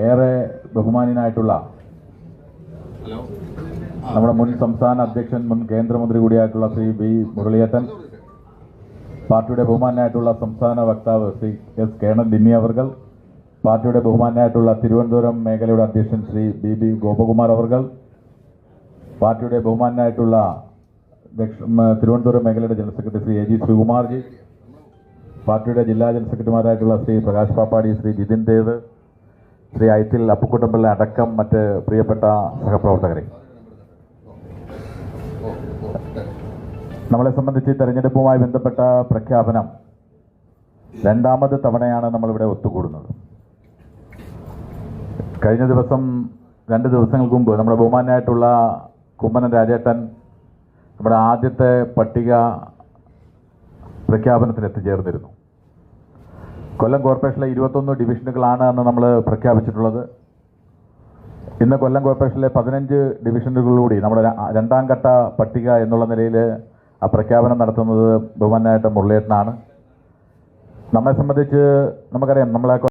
ഏറെ ബഹുമാനീയനായിട്ടുള്ള നമ്മുടെ മുൻ സംസ്ഥാന അധ്യക്ഷൻ മുൻ കേന്ദ്രമന്ത്രി കൂടിയായിട്ടുള്ള ശ്രീ ബി മുരളിയേട്ടൻ പാർട്ടിയുടെ ബഹുമാനായിട്ടുള്ള സംസ്ഥാന വക്താവ് ശ്രീ എസ് കേണൽ ദിന്നി അവർകൾ പാർട്ടിയുടെ ബഹുമാനായിട്ടുള്ള തിരുവനന്തപുരം മേഖലയുടെ അധ്യക്ഷൻ ശ്രീ ബി ബി ഗോപകുമാർ അവർകൾ പാർട്ടിയുടെ ബഹുമാനായിട്ടുള്ള തിരുവനന്തപുരം മേഖലയുടെ general secretary Shri A G Sreekumarji പാർട്ടിയുടെ ജില്ലാ ജനറൽ സെക്രട്ടറിമാരായിട്ടുള്ള ശ്രീ പ്രകാശ് പാപ്പാടി ശ്രീ ജിതിൻ ദേവ് ശ്രീ ഐത്തിൽ അപ്പുക്കുട്ടമ്പിള്ള അടക്കം മറ്റ് പ്രിയപ്പെട്ട സഹപ്രവർത്തകരെ. നമ്മളെ സംബന്ധിച്ച് തെരഞ്ഞെടുപ്പുമായി ബന്ധപ്പെട്ട പ്രഖ്യാപനം രണ്ടാമത് തവണയാണ് നമ്മളിവിടെ ഒത്തുകൂടുന്നത്. കഴിഞ്ഞ ദിവസം രണ്ട് ദിവസങ്ങൾക്ക് മുമ്പ് നമ്മുടെ ബഹുമാനായിട്ടുള്ള കുമ്മനം രാജേട്ടൻ നമ്മുടെ ആദ്യത്തെ പട്ടിക പ്രഖ്യാപനത്തിന് എത്തിച്ചേർന്നിരുന്നു കൊല്ലം കോർപ്പറേഷനിലെ ഇരുപത്തൊന്ന് ഡിവിഷനുകളാണ് അന്ന് നമ്മൾ പ്രഖ്യാപിച്ചിട്ടുള്ളത്. ഇന്ന് കൊല്ലം കോർപ്പറേഷനിലെ പതിനഞ്ച് ഡിവിഷനുകളിലൂടെ നമ്മുടെ രണ്ടാം ഘട്ട പട്ടിക എന്നുള്ള നിലയിൽ ആ പ്രഖ്യാപനം നടത്തുന്നത് ബഹുമാനായിട്ട് മുരളിയേട്ടനാണ് നമ്മെ സംബന്ധിച്ച് നമുക്കറിയാം നമ്മളെ